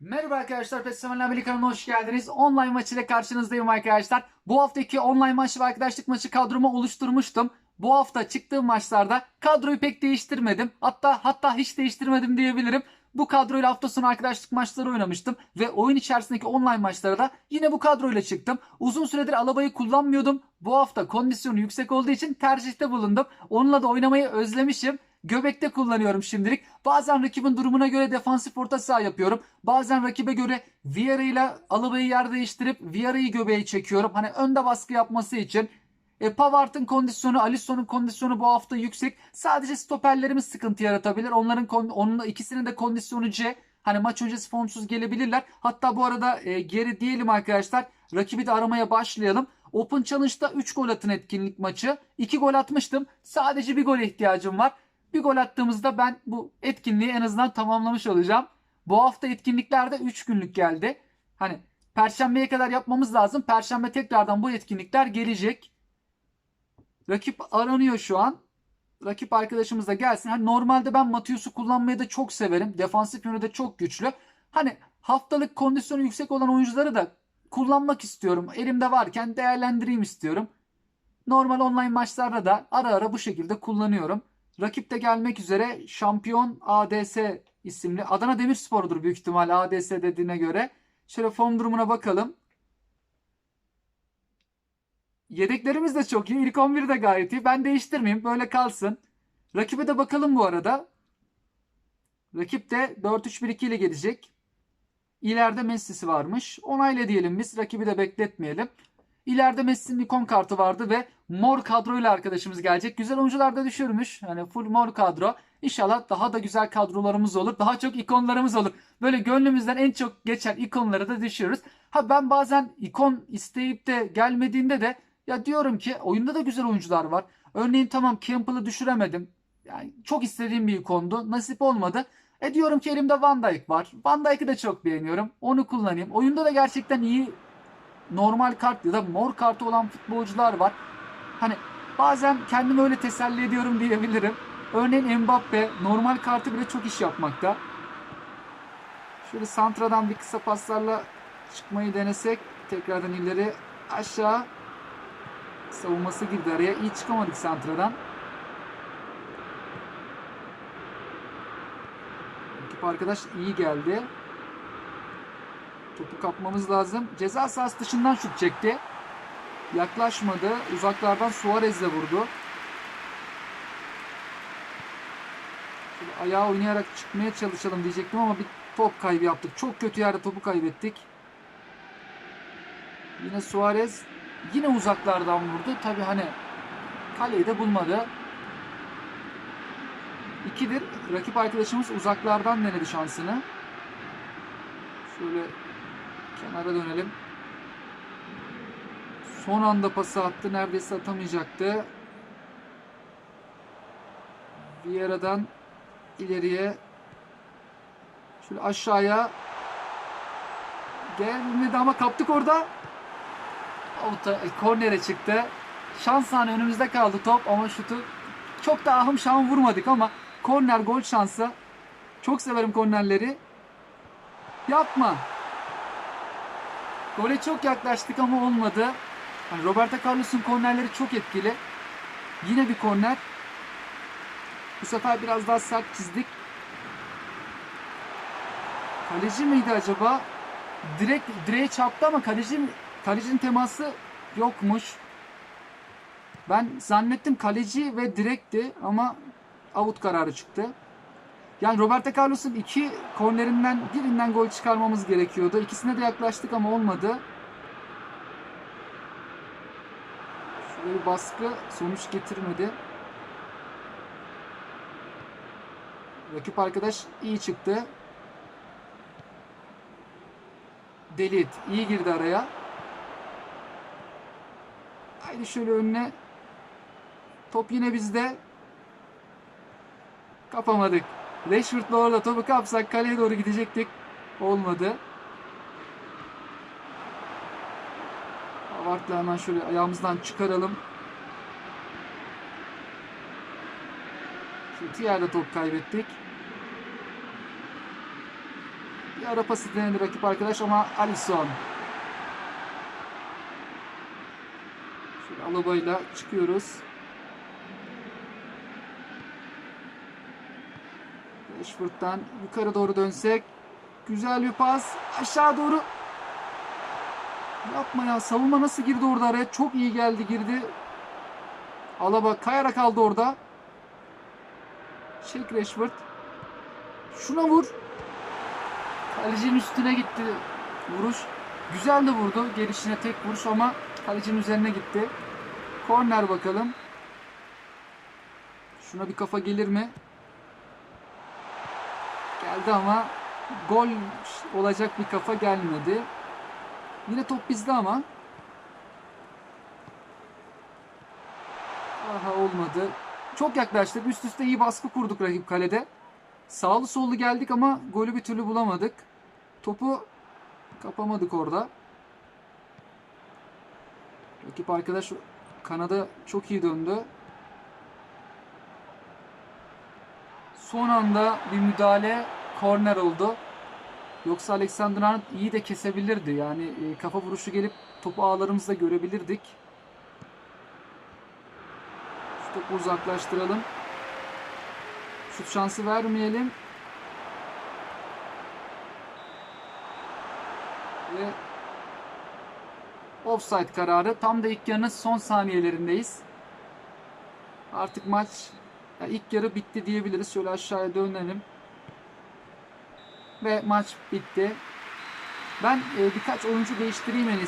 Merhaba arkadaşlar, PES Sevenler kanalına hoş geldiniz. Online maç ile karşınızdayım arkadaşlar. Bu haftaki online maç ve arkadaşlık maçı kadromu oluşturmuştum. Bu hafta çıktığım maçlarda kadroyu pek değiştirmedim. Hatta hatta hiç değiştirmedim diyebilirim. Bu kadroyla hafta sonu arkadaşlık maçları oynamıştım ve oyun içerisindeki online maçlara da yine bu kadroyla çıktım. Uzun süredir Alaba'yı kullanmıyordum. Bu hafta kondisyonu yüksek olduğu için tercihte bulundum. Onunla da oynamayı özlemişim. Göbekte kullanıyorum şimdilik. Bazen rakibin durumuna göre defansif orta saha yapıyorum. Bazen rakibe göre Vieira ile Alaba'yı yer değiştirip Vieira'yı göbeğe çekiyorum. Hani önde baskı yapması için. E, Pavard'ın kondisyonu, Alisson'un kondisyonu bu hafta yüksek. Sadece stoperlerimiz sıkıntı yaratabilir. Onların onun ikisinin de kondisyonu C. Hani maç öncesi formsuz gelebilirler. Hatta bu arada e, geri diyelim arkadaşlar. Rakibi de aramaya başlayalım. Open Challenge'da 3 gol atın etkinlik maçı. 2 gol atmıştım. Sadece bir gole ihtiyacım var. Bir gol attığımızda ben bu etkinliği en azından tamamlamış olacağım. Bu hafta etkinliklerde 3 günlük geldi. Hani perşembeye kadar yapmamız lazım. Perşembe tekrardan bu etkinlikler gelecek. Rakip aranıyor şu an. Rakip arkadaşımız da gelsin. Hani normalde ben Matius'u kullanmayı da çok severim. Defansif yönü de çok güçlü. Hani haftalık kondisyonu yüksek olan oyuncuları da kullanmak istiyorum. Elimde varken değerlendireyim istiyorum. Normal online maçlarda da ara ara bu şekilde kullanıyorum. Rakip de gelmek üzere şampiyon ADS isimli. Adana Demirspor'dur büyük ihtimal ADS dediğine göre. Şöyle form durumuna bakalım. Yedeklerimiz de çok iyi. İlk 11 de gayet iyi. Ben değiştirmeyeyim. Böyle kalsın. Rakibe de bakalım bu arada. Rakip de 4-3-1-2 ile gelecek. İleride Messi'si varmış. Onayla diyelim biz. Rakibi de bekletmeyelim. İleride Messi'nin ikon kartı vardı ve mor kadroyla arkadaşımız gelecek. Güzel oyuncular da düşürmüş. Yani full mor kadro. İnşallah daha da güzel kadrolarımız olur. Daha çok ikonlarımız olur. Böyle gönlümüzden en çok geçen ikonları da düşüyoruz. Ha ben bazen ikon isteyip de gelmediğinde de ya diyorum ki oyunda da güzel oyuncular var. Örneğin tamam Campbell'ı düşüremedim. Yani çok istediğim bir ikondu. Nasip olmadı. E diyorum ki elimde Van Dijk var. Van Dijk'ı da çok beğeniyorum. Onu kullanayım. Oyunda da gerçekten iyi normal kart ya da mor kartı olan futbolcular var. Hani bazen kendimi öyle teselli ediyorum diyebilirim. Örneğin Mbappe normal kartı bile çok iş yapmakta. Şöyle santradan bir kısa paslarla çıkmayı denesek. Tekrardan ileri aşağı savunması girdi araya. İyi çıkamadık santradan. Rakip arkadaş iyi geldi. Topu kapmamız lazım. Ceza sahası dışından şut çekti. Yaklaşmadı. Uzaklardan Suarez'le vurdu. Şöyle ayağa oynayarak çıkmaya çalışalım diyecektim ama bir top kaybı yaptık. Çok kötü yerde topu kaybettik. Yine Suarez yine uzaklardan vurdu. Tabi hani kaleyi de bulmadı. İkidir. Rakip arkadaşımız uzaklardan denedi şansını. Şöyle kenara dönelim. Son anda pası attı. Neredeyse atamayacaktı. Vieira'dan ileriye şöyle aşağıya gelmedi ama kaptık orada. Avuta, e, kornere çıktı. Şans anı önümüzde kaldı top ama şutu çok da ahım şahım vurmadık ama korner gol şansı. Çok severim kornerleri. Yapma. Gole çok yaklaştık ama olmadı. Hani Roberto Carlos'un kornerleri çok etkili. Yine bir korner. Bu sefer biraz daha sert çizdik. Kaleci miydi acaba? Direkt direğe çarptı ama kaleci kalecinin teması yokmuş. Ben zannettim kaleci ve direkti ama out kararı çıktı. Yani Roberto Carlos'un iki kornerinden birinden gol çıkarmamız gerekiyordu. İkisine de yaklaştık ama olmadı. Şöyle bir baskı sonuç getirmedi. Rakip arkadaş iyi çıktı. Delit iyi girdi araya. Haydi şöyle önüne. Top yine bizde. Kapamadık. Rashford'la orada topu kapsak kaleye doğru gidecektik. Olmadı. Havart'la hemen şöyle ayağımızdan çıkaralım. Kötü yerde top kaybettik. Bir ara pası denedi rakip arkadaş ama Alisson. Şöyle alabayla çıkıyoruz. Rashford'dan yukarı doğru dönsek. Güzel bir pas. Aşağı doğru. Yapma ya. Savunma nasıl girdi orada araya? Çok iyi geldi girdi. Alaba kayarak aldı orada. Çek Rashford. Şuna vur. Kalecinin üstüne gitti vuruş. Güzel de vurdu. Gelişine tek vuruş ama kalecinin üzerine gitti. Korner bakalım. Şuna bir kafa gelir mi? Geldi ama gol olacak bir kafa gelmedi. Yine top bizde ama. Aha olmadı. Çok yaklaştık. Üst üste iyi baskı kurduk rakip kalede. Sağlı sollu geldik ama golü bir türlü bulamadık. Topu kapamadık orada. Rakip arkadaş kanada çok iyi döndü. Son anda bir müdahale korner oldu. Yoksa Alexander Arnold iyi de kesebilirdi. Yani e, kafa vuruşu gelip topu ağlarımızda görebilirdik. Şu topu uzaklaştıralım. Şut şansı vermeyelim. Ve offside kararı. Tam da ilk yarının son saniyelerindeyiz. Artık maç ya ilk yarı bitti diyebiliriz. Şöyle aşağıya dönelim. Ve maç bitti. Ben e, birkaç oyuncu değiştireyim en.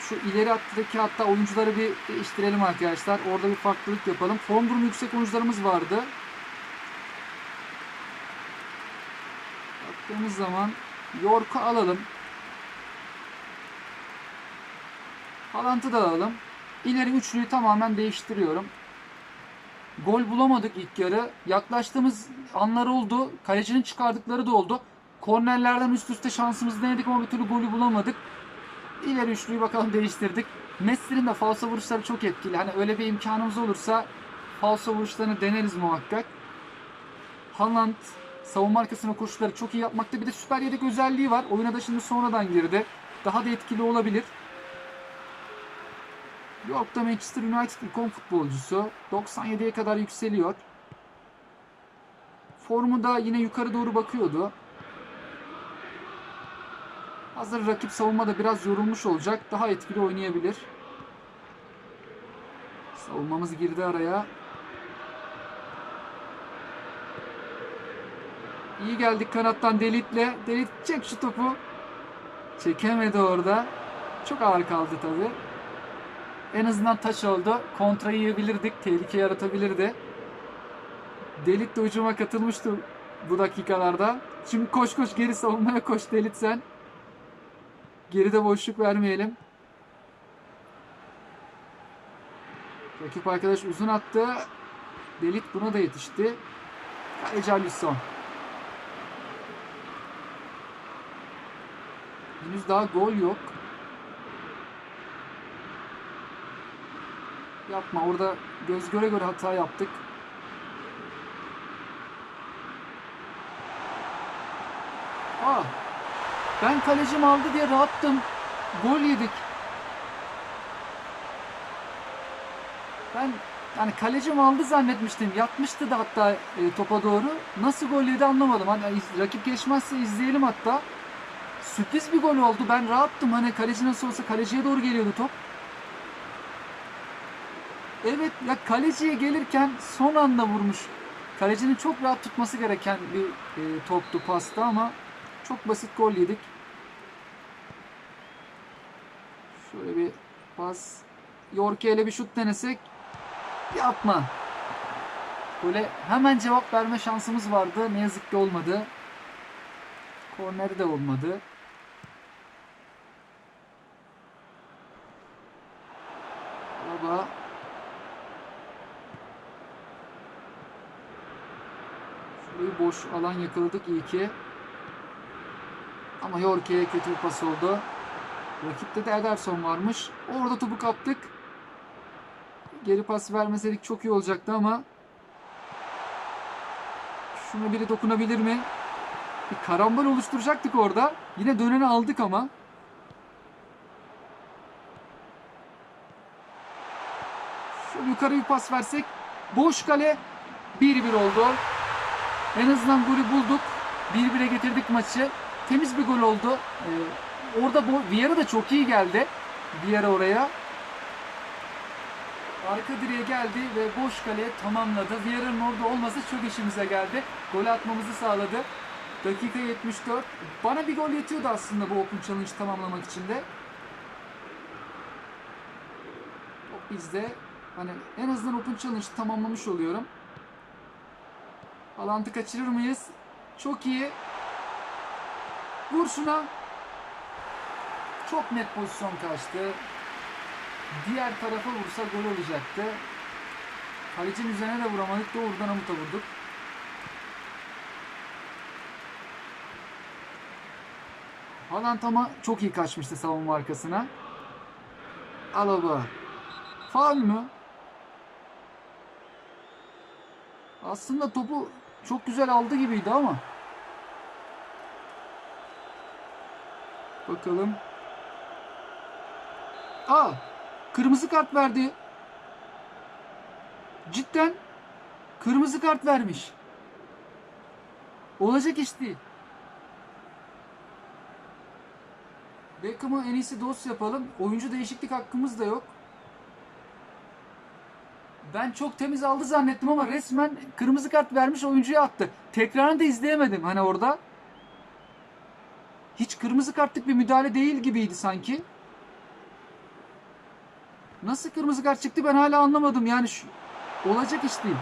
Şu ileri hattaki hatta oyuncuları bir değiştirelim arkadaşlar. Orada bir farklılık yapalım. Form durumu yüksek oyuncularımız vardı. Baktığımız zaman York'u alalım. Haaland'ı da alalım. İleri üçlüyü tamamen değiştiriyorum. Gol bulamadık ilk yarı. Yaklaştığımız anlar oldu. Kalecinin çıkardıkları da oldu. Kornerlerden üst üste şansımızı denedik ama bir türlü golü bulamadık. İleri üçlüyü bakalım değiştirdik. Messi'nin de falso vuruşları çok etkili. Hani öyle bir imkanımız olursa falso vuruşlarını deneriz muhakkak. Haaland savunma arkasına koşuları çok iyi yapmakta. Bir de süper yedek özelliği var. Oyuna da şimdi sonradan girdi. Daha da etkili olabilir. York'ta Manchester United ikon futbolcusu. 97'ye kadar yükseliyor. Formu da yine yukarı doğru bakıyordu. Hazır rakip savunmada biraz yorulmuş olacak. Daha etkili oynayabilir. Savunmamız girdi araya. İyi geldik kanattan Delit'le. Delit çek şu topu. Çekemedi orada. Çok ağır kaldı tabi. En azından taç oldu. Kontra yiyebilirdik. Tehlike yaratabilirdi. Delit de ucuma katılmıştı bu dakikalarda. Şimdi koş koş geri savunmaya koş Delit sen. Geride boşluk vermeyelim. Rakip arkadaş uzun attı. Delit buna da yetişti. Kaleci Alisson. Henüz daha gol yok. Yapma orada göz göre göre hata yaptık. Aa, ben kalecim aldı diye rahattım. Gol yedik. Ben yani kalecim aldı zannetmiştim. Yatmıştı da hatta e, topa doğru. Nasıl gol yedi anlamadım. Hani rakip geçmezse izleyelim hatta. Sürpriz bir gol oldu. Ben rahattım. Hani kaleci nasıl olsa kaleciye doğru geliyordu top. Evet ya kaleciye gelirken son anda vurmuş. Kalecinin çok rahat tutması gereken bir e, toptu pasta ama çok basit gol yedik. Şöyle bir pas. Yorke ile bir şut denesek. Yapma. Böyle hemen cevap verme şansımız vardı. Ne yazık ki olmadı. Korneri de olmadı. Boş alan yakaladık iyi ki. Ama Yorke'ye kötü bir pas oldu. Rakipte de Ederson varmış. Orada topu kaptık. Geri pas vermeseydik çok iyi olacaktı ama şuna biri dokunabilir mi? Bir karambol oluşturacaktık orada. Yine döneni aldık ama. Şöyle yukarı bir pas versek. Boş kale 1-1 oldu. En azından golü bulduk. 1-1'e getirdik maçı. Temiz bir gol oldu. Ee, orada Vieira da çok iyi geldi. Vieira oraya. Arka direğe geldi ve boş kaleye tamamladı. Vieira'nın orada olması çok işimize geldi. Gol atmamızı sağladı. Dakika 74. Bana bir gol yetiyordu aslında bu Open Challenge tamamlamak için de. Bizde. Hani en azından Open Challenge tamamlamış oluyorum. Alantı kaçırır mıyız? Çok iyi. Vur şuna. Çok net pozisyon kaçtı. Diğer tarafa vursa gol olacaktı. Kalecinin üzerine de vuramadık. Doğrudan amuta vurduk. Haaland ama çok iyi kaçmıştı savunma arkasına. Alaba. Faul mü? Aslında topu çok güzel aldı gibiydi ama. Bakalım. Aa, kırmızı kart verdi. Cidden kırmızı kart vermiş. Olacak iş değil. Beckham'ı en iyisi dost yapalım. Oyuncu değişiklik hakkımız da yok. Ben çok temiz aldı zannettim ama resmen kırmızı kart vermiş oyuncuya attı. Tekrarını da izleyemedim hani orada. Hiç kırmızı kartlık bir müdahale değil gibiydi sanki. Nasıl kırmızı kart çıktı ben hala anlamadım. Yani şu, olacak iş değil.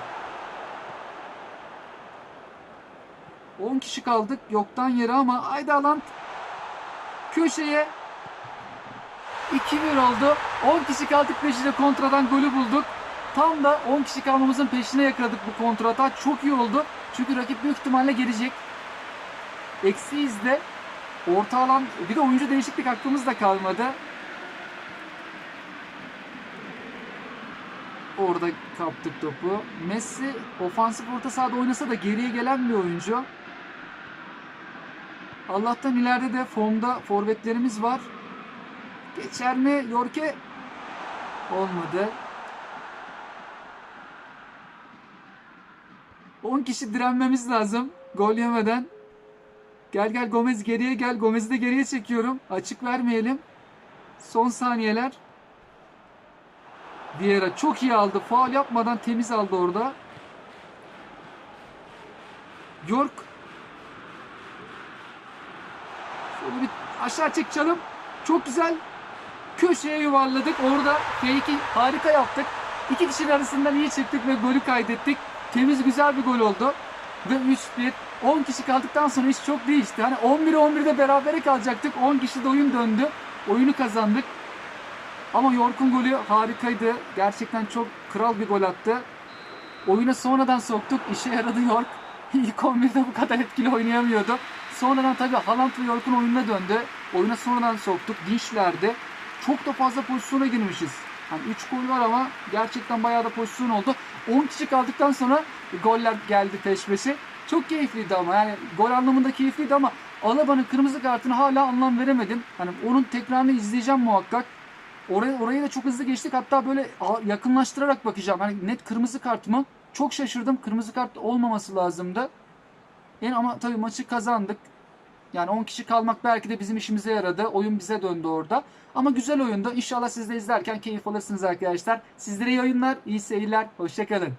10 kişi kaldık yoktan yere ama haydi Alan köşeye 2-1 oldu. 10 kişi kaldık peşinde kontradan golü bulduk. Tam da 10 kişi kalmamızın peşine yakaladık bu kontrata. Çok iyi oldu. Çünkü rakip büyük ihtimalle gelecek. Eksiyiz de orta alan bir de oyuncu değişiklik hakkımız da kalmadı. Orada kaptık topu. Messi ofansif orta sahada oynasa da geriye gelen bir oyuncu. Allah'tan ileride de formda forvetlerimiz var. Geçer mi Yorke? Olmadı. 10 kişi direnmemiz lazım. Gol yemeden. Gel gel Gomez geriye gel. Gomez'i de geriye çekiyorum. Açık vermeyelim. Son saniyeler. Vieira çok iyi aldı. Faul yapmadan temiz aldı orada. York. Şöyle bir aşağı çek canım. Çok güzel. Köşeye yuvarladık. Orada fake'i harika yaptık. İki kişinin arasından iyi çıktık ve golü kaydettik. Temiz güzel bir gol oldu. Ve 3-1. 10 kişi kaldıktan sonra iş çok değişti. Hani 11'e 11'de berabere kalacaktık. 10 kişi de oyun döndü. Oyunu kazandık. Ama York'un golü harikaydı. Gerçekten çok kral bir gol attı. Oyuna sonradan soktuk. İşe yaradı York. İlk 11'de bu kadar etkili oynayamıyordu. Sonradan tabii Haaland ve York'un oyununa döndü. Oyuna sonradan soktuk. Dinçlerdi. Çok da fazla pozisyona girmişiz. Hani 3 gol var ama gerçekten bayağı da pozisyon oldu. 10 kişi kaldıktan sonra goller geldi peş peşe. Çok keyifliydi ama yani gol anlamında keyifliydi ama Alaba'nın kırmızı kartını hala anlam veremedim. Hani onun tekrarını izleyeceğim muhakkak. Orayı, orayı da çok hızlı geçtik. Hatta böyle yakınlaştırarak bakacağım. Hani net kırmızı kart mı? Çok şaşırdım. Kırmızı kart olmaması lazımdı. Yani ama tabii maçı kazandık. Yani 10 kişi kalmak belki de bizim işimize yaradı. Oyun bize döndü orada. Ama güzel oyundu. İnşallah siz de izlerken keyif alırsınız arkadaşlar. Sizlere iyi oyunlar, iyi seyirler. Hoşçakalın.